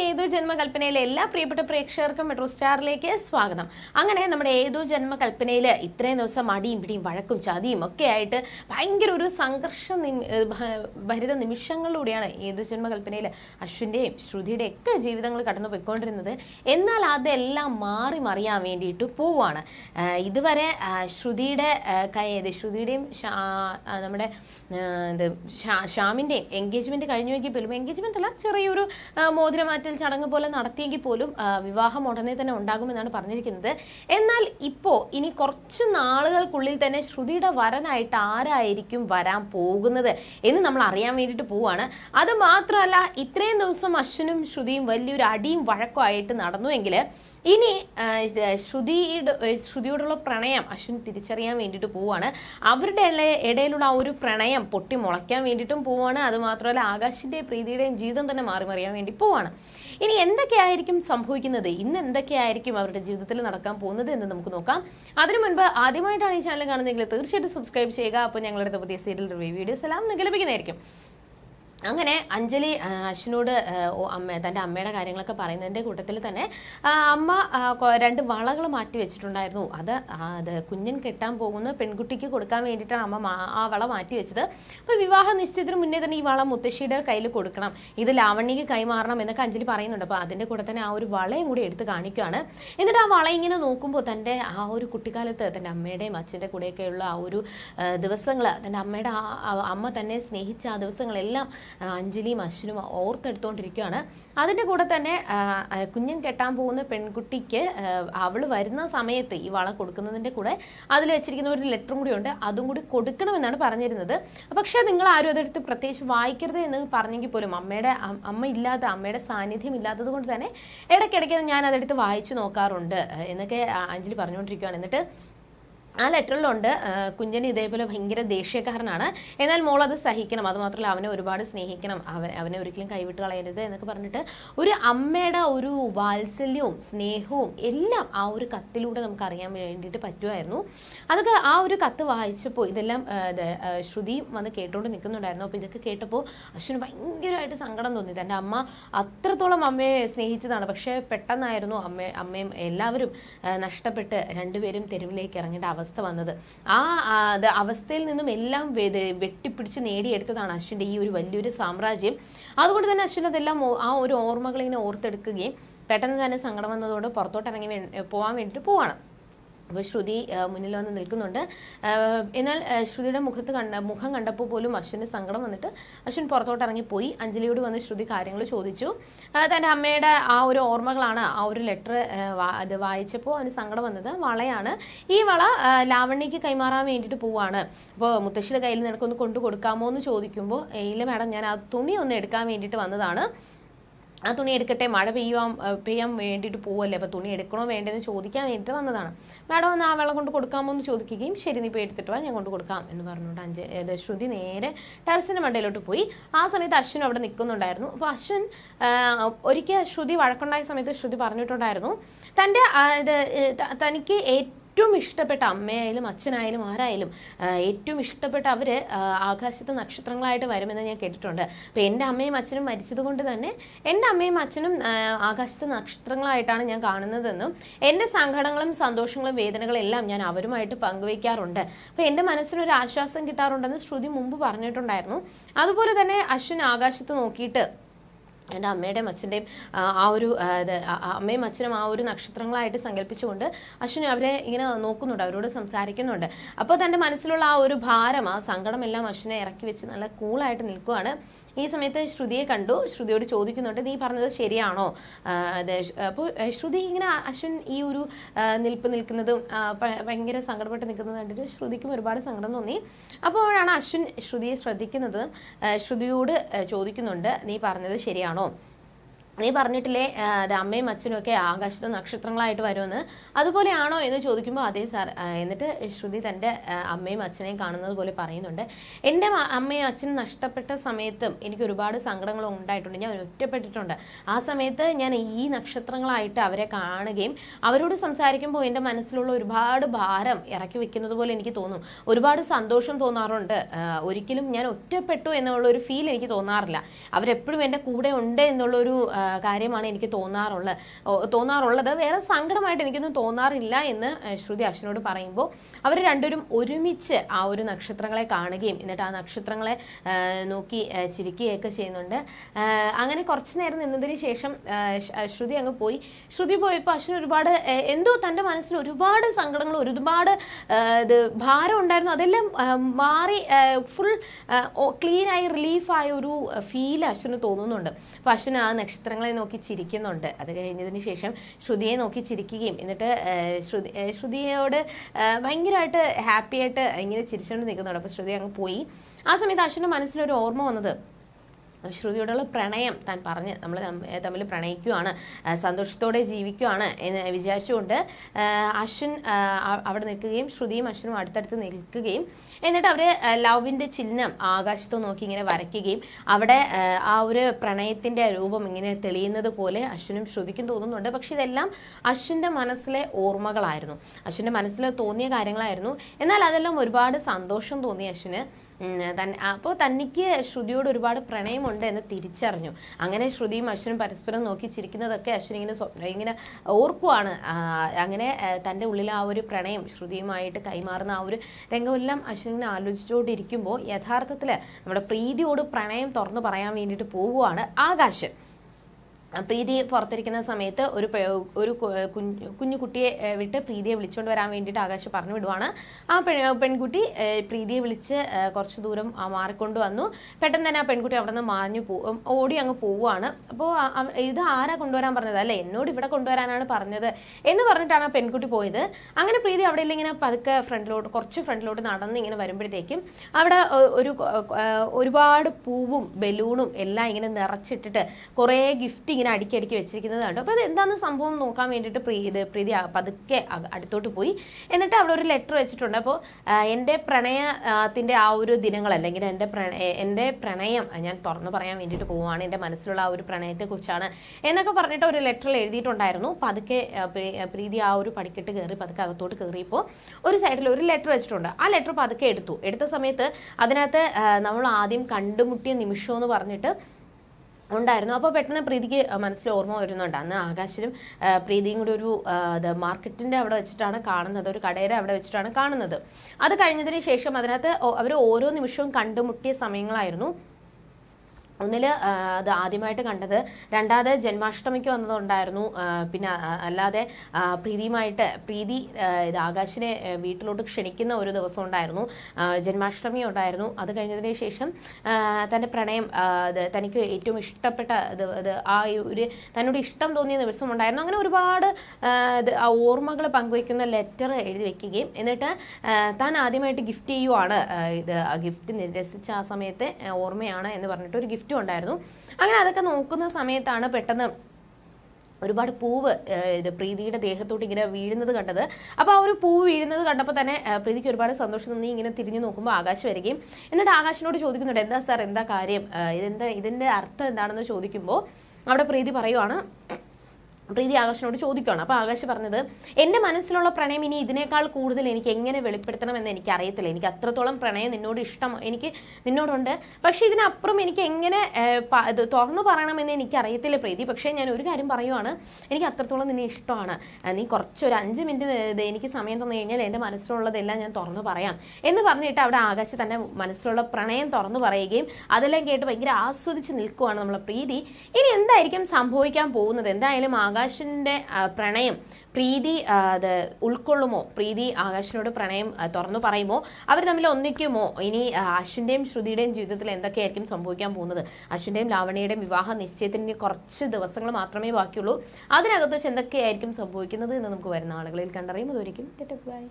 ഏതു ജന്മകൽപ്പനയിലെ എല്ലാ പ്രിയപ്പെട്ട പ്രേക്ഷകർക്കും മെട്രോ സ്റ്റാറിലേക്ക് സ്വാഗതം. അങ്ങനെ നമ്മുടെ ഏതു ജന്മകൽപ്പനയിൽ ഇത്രയും ദിവസം അടിയും പിടിയും വഴക്കും ചതിയും ഒക്കെ ആയിട്ട് ഭയങ്കര ഒരു സംഘർഷ ഭരിത നിമിഷങ്ങളിലൂടെയാണ് ഏതു ജന്മകൽപ്പനയിൽ അശ്വിന്റെയും ശ്രുതിയുടെയും ഒക്കെ ജീവിതങ്ങൾ കടന്നു പോയിക്കൊണ്ടിരുന്നത് എന്നാൽ അതെല്ലാം മാറി മറിയാൻ വേണ്ടിയിട്ട് പോവാണ്. ഇതുവരെ ശ്രുതിയുടെ കൈ ശ്രുതിയുടെയും നമ്മുടെ ആഹ് ഇത് ഷാ- ഷ്യാമിന്റെയും എൻഗേജ്മെന്റ് കഴിഞ്ഞു നോക്കിയപ്പോലും എൻഗേജ്മെന്റ് അല്ല ചെറിയൊരു ആ, മോതിരമാറ്റൽ ചടങ്ങ് പോലെ നടത്തിയെങ്കിൽ പോലും വിവാഹം ഉടനെ തന്നെ ഉണ്ടാകുമെന്നാണ് പറഞ്ഞിരിക്കുന്നത്. എന്നാൽ ഇപ്പോൾ ഇനി കുറച്ച് നാളുകൾക്കുള്ളിൽ തന്നെ ശ്രുതിയുടെ വരനായിട്ട് ആരായിരിക്കും വരാൻ പോകുന്നത് എന്ന് നമ്മൾ അറിയാൻ വേണ്ടിയിട്ട് പോവാണ്. അത് മാത്രമല്ല ഇത്രയും ദിവസം അശ്വിനും ശ്രുതിയും വലിയൊരു അടിയും വഴക്കമായിട്ട് നടന്നുവെങ്കിൽ ഇനി ശ്രുതി ശ്രുതിയോടുള്ള പ്രണയം അശ്വിൻ തിരിച്ചറിയാൻ വേണ്ടിയിട്ട് പോവാണ്. അവരുടെ ഇടയിലുള്ള ആ ഒരു പ്രണയം പൊട്ടി മുളയ്ക്കാൻ വേണ്ടിയിട്ടും പോവാണ്. അതുമാത്രമല്ല മാത്രമല്ല ആകാശിന്റെയും പ്രീതിയുടെയും ജീവിതം തന്നെ മാറി മറിയാൻ വേണ്ടി പോവാണ്. ഇനി എന്തൊക്കെയായിരിക്കും സംഭവിക്കുന്നത്? ഇന്ന് എന്തൊക്കെയായിരിക്കും അവരുടെ ജീവിതത്തിൽ നടക്കാൻ പോകുന്നത് എന്ന് നമുക്ക് നോക്കാം. അതിനു മുൻപ് ആദ്യമായിട്ടാണ് ഈ ചാനൽ കാണുന്നതെങ്കിൽ തീർച്ചയായിട്ടും സബ്സ്ക്രൈബ് ചെയ്യുക. അപ്പോൾ ഞങ്ങളുടെ പുതിയ സീരിയൽ റിവ്യൂ വീഡിയോസ് എല്ലാം നിങ്ങൾക്ക് ലഭിക്കുന്നതായിരിക്കും. അങ്ങനെ അഞ്ജലി അശ്വിനോട് അമ്മ തന്റെ അമ്മയുടെ കാര്യങ്ങളൊക്കെ പറയുന്നതിന്റെ കൂട്ടത്തിൽ തന്നെ അമ്മ രണ്ട് വളകൾ മാറ്റി വെച്ചിട്ടുണ്ടായിരുന്നു. അത് അത് കുഞ്ഞൻ കെട്ടാൻ പോകുന്ന പെൺകുട്ടിക്ക് കൊടുക്കാൻ വേണ്ടിയിട്ടാണ് അമ്മ ആ വള മാറ്റി വെച്ചത്. അപ്പോൾ വിവാഹ നിശ്ചയത്തിന് മുന്നേ തന്നെ ഈ വള മുത്തശ്ശിയുടെ കയ്യിൽ കൊടുക്കണം. ഇത് ലാവണ്യക്ക് കൈമാറണം എന്നൊക്കെ അഞ്ജലി പറയുന്നുണ്ട്. അപ്പോൾ അതിന്റെ കൂടെ തന്നെ ആ ഒരു വളയും കൂടി എടുത്ത് കാണിക്കുകയാണ് എന്നിട്ട് ആ വള ഇങ്ങനെ നോക്കുമ്പോൾ തന്റെ ആ ഒരു കുട്ടിക്കാലത്ത് തന്റെ അമ്മയുടെയും അച്ഛന്റെ കൂടെയൊക്കെയുള്ള ആ ഒരു ദിവസങ്ങൾ തന്റെ അമ്മയുടെ ആ അമ്മ തന്നെ സ്നേഹിച്ച ആ ദിവസങ്ങളെല്ലാം അഞ്ജലിയും അശ്വിനും ഓർത്തെടുത്തുകൊണ്ടിരിക്കുകയാണ് അതിന്റെ കൂടെ തന്നെ കുഞ്ഞൻ കെട്ടാൻ പോകുന്ന പെൺകുട്ടിക്ക് അവൾ വരുന്ന സമയത്ത് ഈ വള കൊടുക്കുന്നതിന്റെ കൂടെ അതിൽ വെച്ചിരിക്കുന്ന ഒരു ലെറ്ററും കൂടി ഉണ്ട്. അതും കൂടി കൊടുക്കണമെന്നാണ് പറഞ്ഞിരുന്നത്. പക്ഷേ നിങ്ങൾ ആരും അതെടുത്ത് പ്രത്യേകിച്ച് വായിക്കരുത് എന്ന് പറഞ്ഞെങ്കിൽ പോലും അമ്മയുടെ അമ്മ ഇല്ലാത്ത അമ്മയുടെ സാന്നിധ്യം ഇല്ലാത്തത് കൊണ്ട് തന്നെ ഇടയ്ക്കിടയ്ക്ക് ഞാൻ അതെടുത്ത് വായിച്ചു നോക്കാറുണ്ട് എന്നൊക്കെ അഞ്ജലി പറഞ്ഞുകൊണ്ടിരിക്കുകയാണ് എന്നിട്ട് ആ ലെറ്ററിലുണ്ട്. കുഞ്ഞൻ ഇതേപോലെ ഭയങ്കര ദേഷ്യക്കാരനാണ്. എന്നാൽ മോൾ അത് സഹിക്കണം. അത് മാത്രമല്ല അവനെ ഒരുപാട് സ്നേഹിക്കണം. അവൻ അവനെ ഒരിക്കലും കൈവിട്ട് കളയരുത് എന്നൊക്കെ പറഞ്ഞിട്ട് ഒരു അമ്മയുടെ ഒരു വാത്സല്യവും സ്നേഹവും എല്ലാം ആ ഒരു കത്തിലൂടെ നമുക്ക് അറിയാൻ വേണ്ടിയിട്ട് പറ്റുമായിരുന്നു. അതൊക്കെ ആ ഒരു കത്ത് വായിച്ചപ്പോൾ ഇതെല്ലാം ശ്രുതിയും വന്ന് കേട്ടുകൊണ്ട് നിൽക്കുന്നുണ്ടായിരുന്നു അപ്പോൾ ഇതൊക്കെ കേട്ടപ്പോൾ അശ്വിന് ഭയങ്കരമായിട്ട് സങ്കടം തോന്നി. തന്റെ അമ്മ അത്രത്തോളം അമ്മയെ സ്നേഹിച്ചതാണ്. പക്ഷേ പെട്ടെന്നായിരുന്നു അമ്മ അമ്മയും എല്ലാവരും നഷ്ടപ്പെട്ട് രണ്ടുപേരും തെരുവിലേക്ക് ഇറങ്ങേണ്ട അവസ്ഥ വന്നത്. ആ അവസ്ഥയിൽ നിന്നും എല്ലാം വെട്ടിപ്പിടിച്ച് നേടിയെടുത്തതാണ് അശ്വിന്റെ ഈ ഒരു വലിയൊരു സാമ്രാജ്യം. അതുകൊണ്ട് തന്നെ അശ്വിൻ അതെല്ലാം ആ ഒരു ഓർമ്മകൾ ഇങ്ങനെ ഓർത്തെടുക്കുകയും പെട്ടെന്ന് തന്നെ സങ്കടം വന്നതുകൊണ്ട് പുറത്തോട്ട് ഇറങ്ങി പോകാൻ വേണ്ടിയിട്ട് പോവാണ്. അപ്പോൾ ശ്രുതി മുന്നിൽ വന്ന് നിൽക്കുന്നുണ്ട്. എന്നാൽ ശ്രുതിയുടെ മുഖത്ത് കണ്ട മുഖം കണ്ടപ്പോൾ പോലും അശ്വിന് സങ്കടം വന്നിട്ട് അശ്വിൻ പുറത്തോട്ട് ഇറങ്ങിപ്പോയി. അഞ്ജലിയോട് വന്ന് ശ്രുതി കാര്യങ്ങൾ ചോദിച്ചു. തന്റെ അമ്മയുടെ ആ ഒരു ഓർമ്മകളാണ് ആ ഒരു ലെറ്റർ അത് വായിച്ചപ്പോൾ അവന് സങ്കടം വന്നത്. വളയാണ്. ഈ വള ലാവണ്യക്ക് കൈമാറാൻ വേണ്ടിയിട്ട് പോവാണ്. അപ്പോൾ മുത്തശ്ശിയുടെ കയ്യിൽ നിനക്കൊന്ന് കൊണ്ടു കൊടുക്കാമോ എന്ന് ചോദിക്കുമ്പോൾ "ഏയ്, ഇല്ല മാഡം ഞാൻ ആ തുണി ഒന്ന് എടുക്കാൻ വേണ്ടിയിട്ട് വന്നതാണ്. ആ തുണി എടുക്കട്ടെ മഴ പെയ്യുവാൻ പെയ്യാൻ വേണ്ടിയിട്ട് പോവല്ലേ? അപ്പോൾ തുണി എടുക്കണോ വേണ്ടതെന്ന് ചോദിക്കാൻ വേണ്ടിയിട്ട് വന്നതാണ്. മാഡം ഒന്ന് ആ വെള്ളം കൊണ്ട് കൊടുക്കാമോ? എന്ന് ചോദിക്കുകയും ശരി നീ പോയി എടുത്തിട്ട് വാ ഞാൻ കൊണ്ട് കൊടുക്കാം എന്ന് പറഞ്ഞുകൊണ്ട് അഞ്ച് ശ്രുതി നേരെ ടെറസിന്റെ മണ്ടയിലോട്ട് പോയി. ആ സമയത്ത് അശ്വിൻ അവിടെ നിൽക്കുന്നുണ്ടായിരുന്നു. അപ്പോൾ അശ്വിൻ ഒരിക്കൽ ശ്രുതി വഴക്കുണ്ടായ സമയത്ത് ശ്രുതി പറഞ്ഞിട്ടുണ്ടായിരുന്നു തന്റെ ഇത് തനിക്ക് ഏറ്റവും ഏറ്റവും ഇഷ്ടപ്പെട്ട അമ്മയായാലും അച്ഛനായാലും ആരായാലും ഏറ്റവും ഇഷ്ടപ്പെട്ട അവർ ആകാശത്ത് നക്ഷത്രങ്ങളായിട്ട് വരുമെന്ന് ഞാൻ കേട്ടിട്ടുണ്ട്. അപ്പോൾ എന്റെ അമ്മയും അച്ഛനും മരിച്ചത് കൊണ്ട് തന്നെ എന്റെ അമ്മയും അച്ഛനും ആകാശത്ത് നക്ഷത്രങ്ങളായിട്ടാണ് ഞാൻ കാണുന്നതെന്നും എന്റെ സങ്കടങ്ങളും സന്തോഷങ്ങളും വേദനകളും എല്ലാം ഞാൻ അവരുമായിട്ട് പങ്കുവയ്ക്കാറുണ്ട്. അപ്പോൾ എന്റെ മനസ്സിനൊരു ആശ്വാസം കിട്ടാറുണ്ടെന്ന് ശ്രുതി മുമ്പ് പറഞ്ഞിട്ടുണ്ടായിരുന്നു. അതുപോലെ തന്നെ അശ്വിൻ ആകാശത്ത് നോക്കിയിട്ട് എന്റെ അമ്മയുടെയും അച്ഛന്റെയും ആ, ഒരു അമ്മയും അച്ഛനും ആ ഒരു നക്ഷത്രങ്ങളായിട്ട് സങ്കല്പിച്ചുകൊണ്ട് അശ്വിനി അവരെ ഇങ്ങനെ നോക്കുന്നുണ്ട് അവരോട് സംസാരിക്കുന്നുണ്ട്. അപ്പോൾ തന്റെ മനസ്സിലുള്ള ആ ഒരു ഭാരം ആ സങ്കടമെല്ലാം അശ്വിനെ ഇറക്കി വെച്ച് നല്ല കൂളായിട്ട് നിൽക്കുവാണ്. ഈ സമയത്ത് ശ്രുതിയെ കണ്ടു. ശ്രുതിയോട് ചോദിക്കുന്നുണ്ട് നീ പറഞ്ഞത് ശരിയാണോ? അപ്പോൾ ശ്രുതി ഇങ്ങനെ അശ്വിൻ ഈ ഒരു നിൽപ്പ് നിൽക്കുന്നതും ഭയങ്കര സങ്കടപ്പെട്ട് നിൽക്കുന്നത് കണ്ടിട്ട് ശ്രുതിക്കും ഒരുപാട് സങ്കടം തോന്നി. അപ്പോഴാണ് അശ്വിൻ ശ്രുതിയെ ശ്രദ്ധിക്കുന്നത്. ശ്രുതിയോട് ചോദിക്കുന്നുണ്ട് നീ പറഞ്ഞത് ശരിയാണോ? നീ പറഞ്ഞിട്ടില്ലേ അത് അമ്മയും അച്ഛനും ഒക്കെ ആകാശത്ത് നക്ഷത്രങ്ങളായിട്ട് വരുമെന്ന്? അതുപോലെയാണോ എന്ന് ചോദിക്കുമ്പോൾ അതേ സാർ എന്നിട്ട് ശ്രുതി തന്റെ അമ്മയും അച്ഛനെയും കാണുന്നത് പോലെ പറയുന്നുണ്ട്. എന്റെ അമ്മയും അച്ഛനും നഷ്ടപ്പെട്ട സമയത്തും എനിക്ക് ഒരുപാട് സങ്കടങ്ങൾ ഉണ്ടായിട്ടുണ്ട്. ഞാൻ ഒറ്റപ്പെട്ടിട്ടുണ്ട്. ആ സമയത്ത് ഞാൻ ഈ നക്ഷത്രങ്ങളായിട്ട് അവരെ കാണുകയും അവരോട് സംസാരിക്കുമ്പോൾ എന്റെ മനസ്സിലുള്ള ഒരുപാട് ഭാരം ഇറക്കി വെക്കുന്നത് പോലെ എനിക്ക് തോന്നും. ഒരുപാട് സന്തോഷം തോന്നാറുണ്ട്. ഒരിക്കലും ഞാൻ ഒറ്റപ്പെട്ടു എന്നുള്ള ഒരു ഫീൽ എനിക്ക് തോന്നാറില്ല. അവരെപ്പോഴും എന്റെ കൂടെ ഉണ്ട് എന്നുള്ളൊരു കാര്യമാണ് എനിക്ക് തോന്നാറുള്ളത് തോന്നാറുള്ളത്. വേറെ സങ്കടമായിട്ട് എനിക്കൊന്നും തോന്നാറില്ല എന്ന് ശ്രുതി അശ്വിനോട് പറയുമ്പോൾ അവർ രണ്ടുപേരും ഒരുമിച്ച് ആ ഒരു നക്ഷത്രങ്ങളെ കാണുകയും എന്നിട്ട് ആ നക്ഷത്രങ്ങളെ നോക്കി ചിരിക്കുകയൊക്കെ ചെയ്യുന്നുണ്ട്. അങ്ങനെ കുറച്ച് നേരം നിന്നതിന് ശേഷം ശ്രുതി അങ്ങ് പോയി. ശ്രുതി പോയപ്പോൾ അശ്വിൻ ഒരുപാട് എന്തോ തന്റെ മനസ്സിൽ ഒരുപാട് സങ്കടങ്ങൾ ഒരുപാട് ഇത് ഭാരം ഉണ്ടായിരുന്നു. അതെല്ലാം മാറി ഫുൾ ക്ലീനായി റിലീഫായ ഒരു ഫീൽ അശ്വിന് തോന്നുന്നുണ്ട്. അപ്പോൾ അശ്വിൻ ആ നക്ഷത്രങ്ങളെ നോക്കി ചിരിക്കുന്നുണ്ട്. അത് കഴിഞ്ഞതിന് ശേഷം ശ്രുതിയെ നോക്കി ചിരിക്കുകയും. എന്നിട്ട് ശ്രുതി ശ്രുതിയോട് ഭയങ്കരമായിട്ട് ഹാപ്പിയായിട്ട് ഇങ്ങനെ ചിരിച്ചുകൊണ്ട് നിൽക്കുന്നുണ്ട്. അപ്പോൾ ശ്രുതി അങ്ങ് പോയി. ആ സമയത്ത് അശ്വിന്റെ മനസ്സിലൊരു ഓർമ്മ വന്നത് ശ്രുതിയോടുള്ള പ്രണയം താൻ പറഞ്ഞ് നമ്മൾ തമ്മിൽ പ്രണയിക്കുവാണ് സന്തോഷത്തോടെ ജീവിക്കുവാണ് എന്ന് വിചാരിച്ചുകൊണ്ട് അശ്വിൻ അവിടെ നിൽക്കുകയും ശ്രുതിയും അശ്വിനും അടുത്തടുത്ത് നിൽക്കുകയും എന്നിട്ട് അവർ ലവിന്റെ ചിഹ്നം ആകാശത്ത് നോക്കി ഇങ്ങനെ വരയ്ക്കുകയും അവിടെ ആ, ഒരു പ്രണയത്തിന്റെ രൂപം ഇങ്ങനെ തെളിയുന്നത് പോലെ അശ്വിനും ശ്രുതിക്കും തോന്നുന്നുണ്ട്. പക്ഷെ ഇതെല്ലാം അശ്വിന്റെ മനസ്സിലെ ഓർമ്മകളായിരുന്നു. അശ്വിന്റെ മനസ്സിൽ തോന്നിയ കാര്യങ്ങളായിരുന്നു. എന്നാൽ അതെല്ലാം ഒരുപാട് സന്തോഷം തോന്നി അശ്വിന്. അപ്പോൾ തനിക്ക് ശ്രുതിയോട് ഒരുപാട് പ്രണയമുണ്ട് എന്ന് തിരിച്ചറിഞ്ഞു. അങ്ങനെ ശ്രുതിയും അശ്വനും പരസ്പരം നോക്കി ചിരിക്കുന്നതൊക്കെ അശ്വിൻ ഇങ്ങനെ സ്വപ്നം ഇങ്ങനെ ഓർക്കുവാണ്. അങ്ങനെ തന്റെ ഉള്ളിൽ ആ ഒരു പ്രണയം ശ്രുതിയുമായിട്ട് കൈമാറുന്ന ആ ഒരു രംഗമെല്ലാം അശ്വിൻ ആലോചിച്ചുകൊണ്ടിരിക്കുമ്പോൾ യഥാർത്ഥത്തിൽ നമ്മുടെ പ്രീതിയോട് പ്രണയം തുറന്നു പറയാൻ വേണ്ടിയിട്ട് പോവുകയാണ് ആകാശ്. പ്രീതി പുറത്തിരിക്കുന്ന സമയത്ത് ഒരു ഒരു കുഞ്ഞു കുട്ടിയെ വിട്ട് പ്രീതിയെ വിളിച്ചുകൊണ്ട് വരാൻ വേണ്ടിയിട്ട് ആകാശ് പറഞ്ഞു വിടുവാണ്. ആ പെൺ പെൺകുട്ടി പ്രീതിയെ വിളിച്ച് കുറച്ച് ദൂരം മാറിക്കൊണ്ട് വന്നു. പെട്ടെന്ന് തന്നെ ആ പെൺകുട്ടി അവിടെ നിന്ന് മാഞ്ഞു പോ ഓടി അങ്ങ് പോവുകയാണ് അപ്പോൾ ഇത് ആരാ കൊണ്ടുവരാൻ പറഞ്ഞത്? അല്ലേ എന്നോട് ഇവിടെ കൊണ്ടുവരാനാണ് പറഞ്ഞത് എന്ന് പറഞ്ഞിട്ടാണ് ആ പെൺകുട്ടി പോയത്. അങ്ങനെ പ്രീതി അവിടെ ഇങ്ങനെ പതുക്കെ ഫ്രണ്ടിലോട്ട് കുറച്ച് ഫ്രണ്ടിലോട്ട് നടന്ന് ഇങ്ങനെ വരുമ്പോഴത്തേക്കും അവിടെ ഒരു ഒരുപാട് പൂവും ബലൂണും എല്ലാം ഇങ്ങനെ നിറച്ചിട്ടിട്ട് കുറേ ഗിഫ്റ്റ് ഇങ്ങനെ അടിക്കടിക്ക് അടുക്കി വെച്ചിരിക്കുന്നത് കണ്ടു. അപ്പോൾ അത് എന്താണ് സംഭവം നോക്കാൻ വേണ്ടിയിട്ട് പ്രീതി ആ പതുക്കെ അടുത്തോട്ട് പോയി. എന്നിട്ട് അവിടെ ഒരു ലെറ്റർ വെച്ചിട്ടുണ്ട്. അപ്പോൾ എന്റെ പ്രണയത്തിന്റെ ആ ഒരു ദിനങ്ങൾ അല്ലെങ്കിൽ എന്റെ പ്രണയ എന്റെ പ്രണയം ഞാൻ തുറന്നു പറയാൻ വേണ്ടിയിട്ട് പോവുകയാണ് എന്റെ മനസ്സിലുള്ള ആ ഒരു പ്രണയത്തെക്കുറിച്ചാണ് എന്നൊക്കെ പറഞ്ഞിട്ട് ഒരു ലെറ്ററിൽ എഴുതിയിട്ടുണ്ടായിരുന്നു. പതുക്കെ പ്രീതി ആ ഒരു പടിക്കെട്ട് കയറി പതുക്കെ അകത്തോട്ട് കയറിയപ്പോൾ ഒരു സൈഡിൽ ഒരു ലെറ്റർ വെച്ചിട്ടുണ്ട്. ആ ലെറ്റർ പതുക്കെ എടുത്തു. എടുത്ത സമയത്ത് അതിനകത്ത് നമ്മൾ ആദ്യം കണ്ടുമുട്ടിയ നിമിഷം എന്ന് പറഞ്ഞിട്ട് ഉണ്ടായിരുന്നു. അപ്പോൾ പെട്ടെന്ന് പ്രീതിക്ക് മനസ്സിൽ ഓർമ്മ വരുന്നുണ്ട്. അന്ന് ആകാശിലും പ്രീതിയും കൂടി ഒരു മാർക്കറ്റിന്റെ അവിടെ വെച്ചിട്ടാണ് കാണുന്നത്. ഒരു കടയുടെ അവിടെ വെച്ചിട്ടാണ് കാണുന്നത്. അത് കഴിഞ്ഞതിന് ശേഷം അതിനകത്ത് അവർ ഓരോ നിമിഷവും കണ്ടുമുട്ടിയ സമയങ്ങളായിരുന്നു. ഒന്നിൽ അത് ആദ്യമായിട്ട് കണ്ടത്. രണ്ടാമത് ജന്മാഷ്ടമിക്ക് വന്നതുണ്ടായിരുന്നു പിന്നെ അല്ലാതെ പ്രീതിയുമായിട്ട് പ്രീതി ഇത് ആകാശിനെ വീട്ടിലോട്ട് ക്ഷണിക്കുന്ന ഒരു ദിവസം ഉണ്ടായിരുന്നു. ജന്മാഷ്ടമി ഉണ്ടായിരുന്നു. അത് കഴിഞ്ഞതിന് ശേഷം തന്റെ പ്രണയം തനിക്ക് ഏറ്റവും ഇഷ്ടപ്പെട്ട ആ ഒരു തന്നോട് ഇഷ്ടം തോന്നിയ ദിവസം ഉണ്ടായിരുന്നു. അങ്ങനെ ഒരുപാട് ഓർമ്മകൾ പങ്കുവയ്ക്കുന്ന ലെറ്റർ എഴുതി വെക്കുകയും എന്നിട്ട് താൻ ആദ്യമായിട്ട് ഗിഫ്റ്റ് ചെയ്യുവാണ്. ഇത് ഗിഫ്റ്റ് നിരസിച്ച ആ സമയത്തെ ഓർമ്മയാണ് എന്ന് പറഞ്ഞിട്ട് ഒരു ഗിഫ്റ്റും ഉണ്ടായിരുന്നു അങ്ങനെ അതൊക്കെ നോക്കുന്ന സമയത്താണ് പെട്ടെന്ന് ഒരുപാട് പൂവ് ഇത് പ്രീതിയുടെ ദേഹത്തോട്ട് ഇങ്ങനെ വീഴുന്നത് കണ്ടത്. അപ്പോൾ ആ ഒരു പൂവ് വീഴുന്നത് കണ്ടപ്പോൾ തന്നെ പ്രീതിക്ക് ഒരുപാട് സന്തോഷം തോന്നി. ഇങ്ങനെ തിരിഞ്ഞു നോക്കുമ്പോൾ ആകാശം വരികയും എന്നിട്ട് ആകാശിനോട് ചോദിക്കുന്നുണ്ട് എന്താ സാർ എന്താ കാര്യം? ഇതെന്താ ഇതിന്റെ അർത്ഥം എന്താണെന്ന് ചോദിക്കുമ്പോൾ അവിടെ പ്രീതി പറയുവാണ് പ്രീതി ആകാശിനോട് ചോദിക്കുകയാണ്. അപ്പോൾ ആകാശ് പറഞ്ഞത് എന്റെ മനസ്സിലുള്ള പ്രണയം ഇനി ഇതിനേക്കാൾ കൂടുതൽ എനിക്ക് എങ്ങനെ വെളിപ്പെടുത്തണം എന്ന് എനിക്ക് അറിയത്തില്ല. എനിക്ക് അത്രത്തോളം പ്രണയം നിന്നോട് ഇഷ്ടം എനിക്ക് നിന്നോടുണ്ട്. പക്ഷേ ഇതിനപ്പുറം എനിക്ക് എങ്ങനെ തുറന്നു പറയണമെന്ന് എനിക്ക് അറിയത്തില്ല പ്രീതി. പക്ഷേ ഞാൻ ഒരു കാര്യം പറയുവാണ് എനിക്ക് അത്രത്തോളം നിന്നെ ഇഷ്ടമാണ്. നീ കുറച്ചൊരു അഞ്ച് മിനിറ്റ് എനിക്ക് സമയം തന്നു കഴിഞ്ഞാൽ എന്റെ മനസ്സിലുള്ളതെല്ലാം ഞാൻ തുറന്നു പറയാം. എന്ന് പറഞ്ഞിട്ട് അവിടെ ആകാശ് തന്നെ മനസ്സിലുള്ള പ്രണയം തുറന്നു പറയുകയും അതെല്ലാം കേട്ട് ഭയങ്കര ആസ്വദിച്ച് നിൽക്കുവാണ് നമ്മളെ പ്രീതി. ഇനി എന്തായിരിക്കും സംഭവിക്കാൻ പോകുന്നത്? എന്തായാലും ആകാശിന്റെ പ്രണയം പ്രീതി അത് ഉൾക്കൊള്ളുമോ? പ്രീതി ആകാശിനോട് പ്രണയം തുറന്നു പറയുമോ? അവർ തമ്മിൽ ഒന്നിക്കുമോ? ഇനി അശ്വിന്റെയും ശ്രുതിയുടെയും ജീവിതത്തിൽ എന്തൊക്കെയായിരിക്കും സംഭവിക്കാൻ പോകുന്നത്? അശ്വിന്റെയും ലാവണിയുടെയും വിവാഹ നിശ്ചയത്തിന് കുറച്ച് ദിവസങ്ങൾ മാത്രമേ ബാക്കിയുള്ളൂ. അതിനകത്ത് വെച്ച് എന്തൊക്കെയായിരിക്കും സംഭവിക്കുന്നത് എന്ന് നമുക്ക് വരുന്ന ആളുകളിൽ കണ്ടറിയും. അതൊരിക്കും ബൈ.